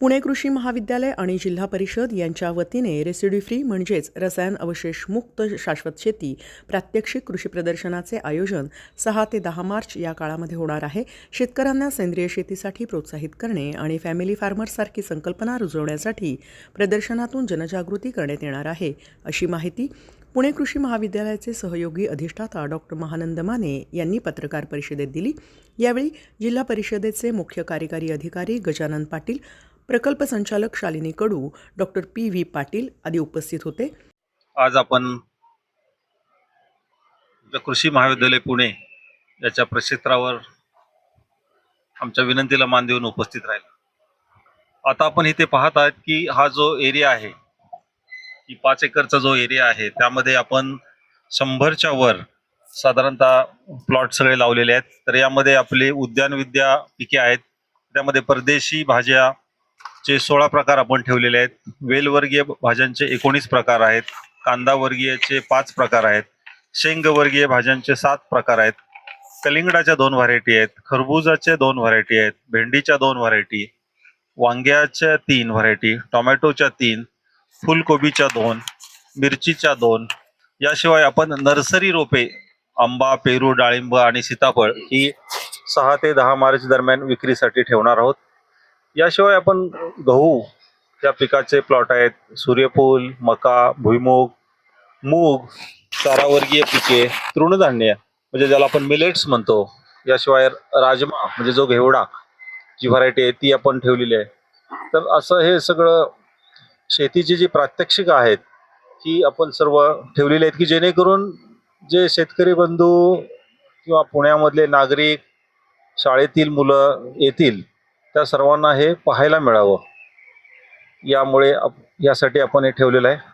पुणे कृषी महाविद्यालय आणि जिल्हा परिषद यांच्या वतीने रेसिड्यू फ्री म्हणजेच रसायन अवशेष मुक्त शाश्वत शेती प्रात्यक्षिक कृषी प्रदर्शनाचे आयोजन सहा ते दहा मार्च या काळामध्ये होणार आहे. शेतकऱ्यांना सेंद्रिय शेतीसाठी प्रोत्साहित करणे आणि फॅमिली फार्मर्ससारखी संकल्पना रुजवण्यासाठी प्रदर्शनातून जनजागृती करण्यात येणार आहे अशी माहिती पुणे कृषी महाविद्यालयाचे सहयोगी अधिष्ठाता डॉक्टर महानंद माने यांनी पत्रकार परिषदेत दिली. यावेळी जिल्हा परिषदेचे मुख्य कार्यकारी अधिकारी गजानन पाटील प्रकल्प संचालक Shalini Kadu doctor P. V. Patil आदी उपस्थित होते. आज आपण कृषी महाविद्यालय पुणे याच्या प्रक्षेत्रावर आमच्या विनंतीला मान देऊन उपस्थित राहिला. आता आपण इथे पाहत आहात की हा जो एरिया आहे की पाच एकरचा जो एरिया आहे त्यामध्ये आपण शंभरच्या वर साधारणतः प्लॉट सगळे लावलेले आहेत. तर यामध्ये आपले उद्यान विद्या पिके आहेत. त्यामध्ये परदेशी भाज्या चे सोळा प्रकार आपण ठेवलेले आहेत वेलवर्गीय भाज्यांचे एकोणीस प्रकार आहेत कांदा वर्गीयचे पाच प्रकार आहेत शेंगवर्गीय भाज्यांचे सात प्रकार आहेत कलिंगडाच्या दोन व्हरायटी आहेत खरबुजाच्या दोन व्हरायटी आहेत भेंडीच्या दोन व्हरायटी वांग्याच्या तीन व्हरायटी टोमॅटोच्या तीन फुलकोबीच्या दोन मिरचीच्या दोन. याशिवाय आपण नर्सरी रोपे आंबा पेरू डाळिंब आणि सीताफळ ही सहा ते दहा मार्च दरम्यान विक्रीसाठी ठेवणार आहोत. याशिवाय आपण गहू या पिकाचे प्लॉट आहेत सूर्यफूल मका भुईमूग मूग चारावर्गीय पिके तृणधान्य म्हणजे ज्याला आपण मिलेट्स म्हणतो याशिवाय राजमा म्हणजे जो घेवडा जी व्हरायटी आहे ती आपण ठेवलेली आहे. तर असं हे सगळं शेतीची जी प्रात्यक्षिक आहेत ही आपण सर्व ठेवलेली आहेत की जेणेकरून जे शेतकरी बंधू किंवा पुण्यामधले नागरिक शाळेतील मुलं येतील त्या सर्वांना हे पाहायला मिळावं. यामुळे आप- यासाठी आपण हे ठेवलेलं आहे.